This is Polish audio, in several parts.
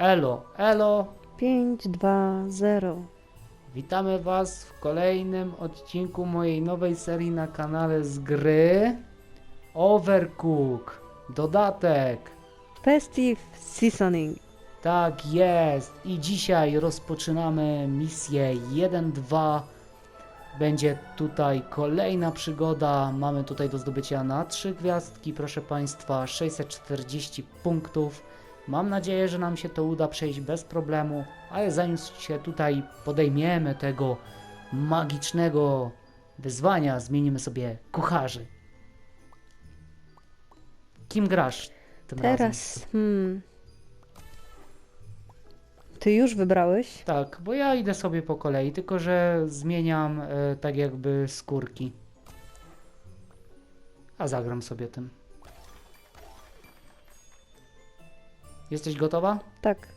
Elo, elo. 5, 2, 0. Witamy Was w kolejnym odcinku mojej nowej serii na kanale z gry Overcook. Dodatek. Festive Seasoning. Tak jest. I dzisiaj rozpoczynamy misję 1-2. Będzie tutaj kolejna przygoda. Mamy tutaj do zdobycia na 3 gwiazdki, proszę Państwa, 640 punktów. Mam nadzieję, że nam się to uda przejść bez problemu, ale zanim się tutaj podejmiemy tego magicznego wyzwania, zmienimy sobie kucharzy. Kim grasz tym razem? Teraz, hmm. Ty już wybrałeś? Tak, bo ja idę sobie po kolei, tylko że zmieniam e, tak jakby skórki. A zagram sobie tym. Jesteś gotowa? Tak.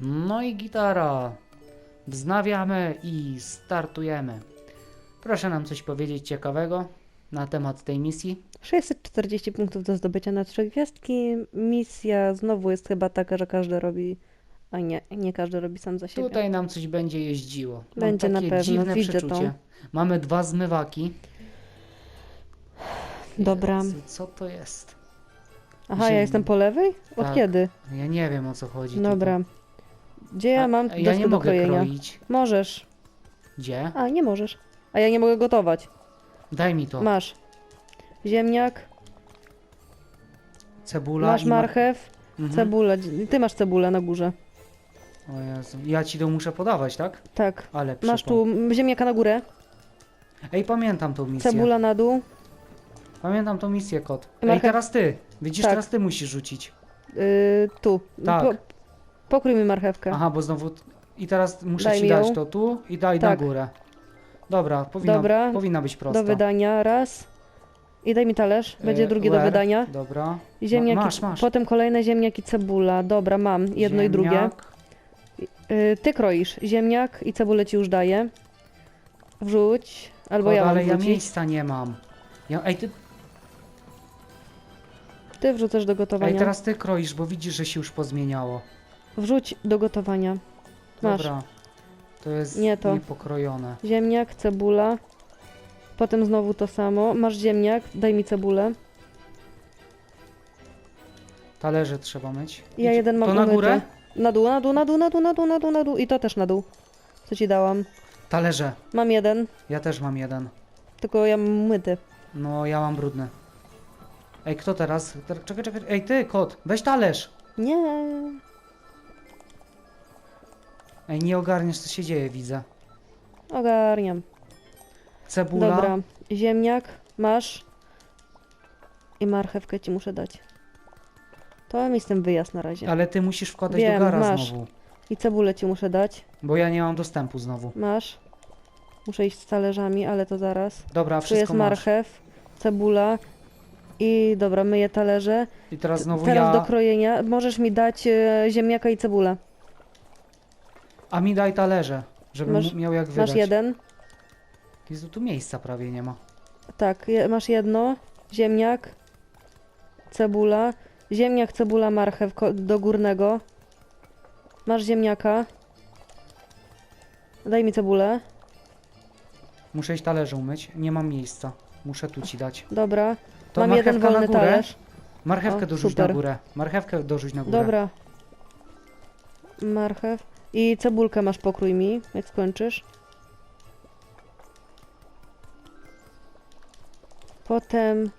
No i gitara. Wznawiamy i startujemy. Proszę nam coś powiedzieć ciekawego na temat tej misji. 640 punktów do zdobycia na trzy gwiazdki. Misja znowu jest chyba taka, że każdy robi. A nie, nie każdy robi sam za siebie. Tutaj nam coś będzie jeździło. Mam Będzie na takie pewno, dziwne widzę to. przeczucie. Mamy dwa zmywaki. Dobra. Jezu, Co to jest? Aha, ja jestem po lewej? Od Tak. kiedy? Ja nie wiem o co chodzi. Dobra. Tutaj. Gdzie ja A- mam a Ja deskę nie do mogę krojenia? kroić. Możesz. Gdzie? A, nie możesz. A ja nie mogę gotować. Daj mi to. Masz. Ziemniak, Cebula masz i ma- marchew, Mhm. cebula. Ty masz cebulę na górze. O Jezu. Ja ci to muszę podawać, tak? Tak. Ale Masz tu ziemniaka na górę, Ej, pamiętam tą misję. cebula na dół. Pamiętam tą misję, kot. Ej, Marchew- teraz ty. Widzisz, Tak. teraz ty musisz rzucić. Yy, tu. Tak. Po, pokrój mi marchewkę. Aha, bo znowu... I teraz muszę Daj ci mi dać to tu i daj Tak. na górę. Dobra, powinna, Dobra. powinna być prosta. Do wydania raz. I daj mi talerz. Będzie E, drugie do where? wydania. Dobra. Ziemniaki. Ma, masz, masz. Potem kolejne ziemniaki, cebula. Dobra, mam. Jedno i drugie. Ziemniak. Yy, ty kroisz. Ziemniak i cebulę ci już daję. Wrzuć. Albo ja mam ale ja wrzucić. miejsca nie mam. Ja, ej, ty, Ty wrzucasz do ej, gotowania. teraz ty kroisz, bo widzisz, że się już pozmieniało. Wrzuć do gotowania. Masz. Dobra. To jest Nie to. niepokrojone. Ziemniak, cebula. Potem znowu to samo. Masz ziemniak, daj mi cebulę. Talerze trzeba myć. Ja Idź- jeden mam To na umyty. górę? Na dół, na dół, na dół, na dół, na dół, na dół, na dół. I to też na dół. Co ci dałam? Talerze. Mam jeden, Ja też mam jeden. tylko ja mam umyty. No, ja mam brudny. Ej, kto teraz? Ter- Czekaj, czekaj. Ej, ty, kot, weź talerz. Nie. Ej, nie ogarniesz, co się dzieje, widzę. Ogarniam. Cebula. Dobra. Ziemniak, masz. I marchewkę ci muszę dać. To mi z tym wyjazd na razie. Ale ty musisz wkładać Wiem, do gara masz. znowu. I cebulę ci muszę dać. Bo ja nie mam dostępu znowu. Masz. Muszę iść z talerzami, ale to zaraz. Dobra, Tu jest wszystko masz. marchew, cebula i dobra, myję talerze. I teraz znowu Teraz ja... do krojenia możesz mi dać e, ziemniaka i cebulę. A mi daj talerze, żebym Masz- miał jak wydać. Masz jeden? Jezu, tu miejsca prawie nie ma. Tak, je, masz jedno. Ziemniak, cebula. Ziemniak, cebula, marchew ko- do górnego. Masz ziemniaka. Daj mi cebulę. Muszę iść talerze umyć. Nie mam miejsca. Muszę tu ci dać. Dobra. To Mam jeden marchewka wolny na górę. talerz. Marchewkę O, dorzuć super. na górę. Marchewkę dorzuć na górę. Dobra. Marchew. I cebulkę masz pokrój mi, jak skończysz. Potem,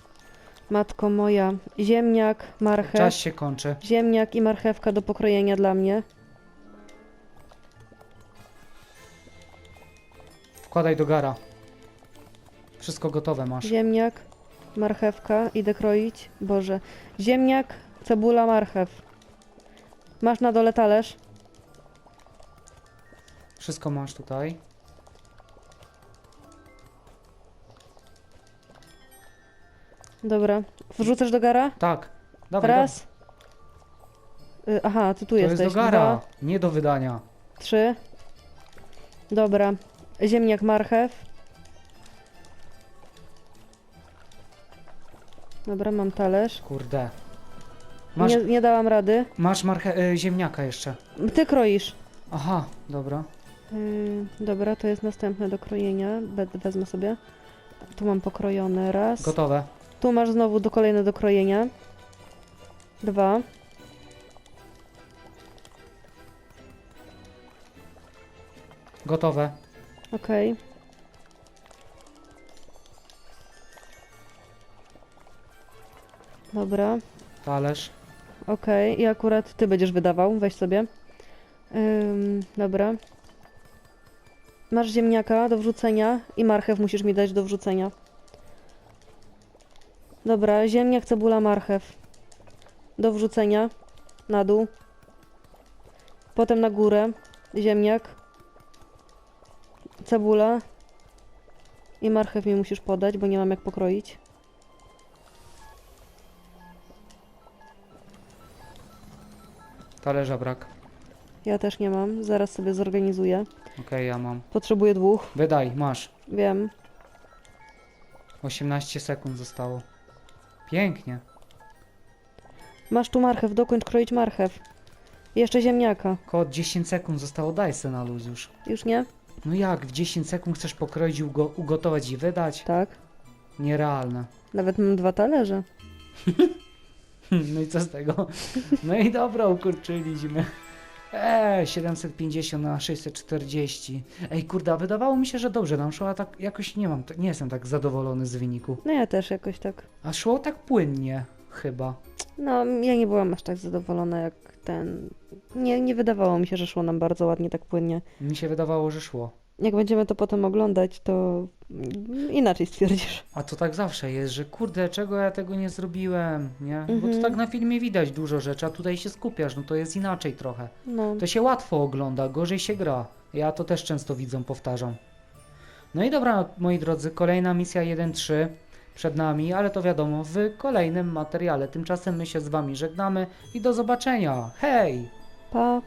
matko moja, ziemniak, marchew, Czas się kończy. ziemniak i marchewka do pokrojenia dla mnie. Wkładaj do gara. Wszystko gotowe masz. Ziemniak, marchewka, idę kroić. Boże. Ziemniak, cebula, marchew. Masz na dole talerz? Wszystko masz tutaj. Dobra. Wrzucasz do gara? Tak. Dawaj, Raz. Y, aha, ty tu dawaj. To jesteś. jest do gara, Dwa, nie do wydania. trzy. Dobra. Ziemniak, marchew. Dobra, mam talerz. Kurde. Masz, Nie, nie dałam rady. masz marche- y, ziemniaka jeszcze. Ty kroisz. Aha, dobra. Yy, dobra, to jest następne do krojenia. Be- wezmę sobie. Tu mam pokrojone raz. Gotowe. Tu masz znowu do kolejne do krojenia. Dwa. Gotowe. Okej. Dobra. Talerz. Okej, i akurat ty będziesz wydawał, weź sobie. Ym, dobra. Masz ziemniaka do wrzucenia i marchew musisz mi dać do wrzucenia. Dobra, ziemniak, cebula, marchew. Do wrzucenia. Na dół. Potem na górę. Ziemniak. Cebula. I marchew mi musisz podać, bo nie mam jak pokroić. Talerza brak. Ja też nie mam, zaraz sobie zorganizuję. Okej, ja mam. Potrzebuję dwóch, Wydaj, masz. wiem. 18 sekund zostało. Pięknie. Masz tu marchew, dokończ kroić marchew. Jeszcze ziemniaka. Koło 10 sekund zostało, daj se na luz już. Już nie? No jak, w 10 sekund chcesz pokroić, i ugo- ugotować i wydać? Tak. Nierealne. Nawet mam dwa talerze. No i co z tego? No i dobra, ukurczyliśmy. Eee, 750 na 640. Ej, kurde, a wydawało mi się, że dobrze nam szło, a tak jakoś nie mam, nie jestem tak zadowolony z wyniku. No ja też jakoś tak. A szło tak płynnie, chyba. No, ja nie byłam aż tak zadowolona jak ten. Nie, nie wydawało mi się, że szło nam bardzo ładnie, tak płynnie. Mi się wydawało, że szło. Jak będziemy to potem oglądać, to inaczej stwierdzisz. A to tak zawsze jest, że kurde, czego ja tego nie zrobiłem, nie? Bo Mhm. to tak na filmie widać dużo rzeczy, a tutaj się skupiasz, no to jest inaczej trochę. No. To się łatwo ogląda, gorzej się gra. Ja to też często widzą, powtarzam. No i dobra, moi drodzy, kolejna misja 1-3 przed nami, ale to wiadomo, w kolejnym materiale. Tymczasem my się z wami żegnamy i do zobaczenia. Hej! Pa.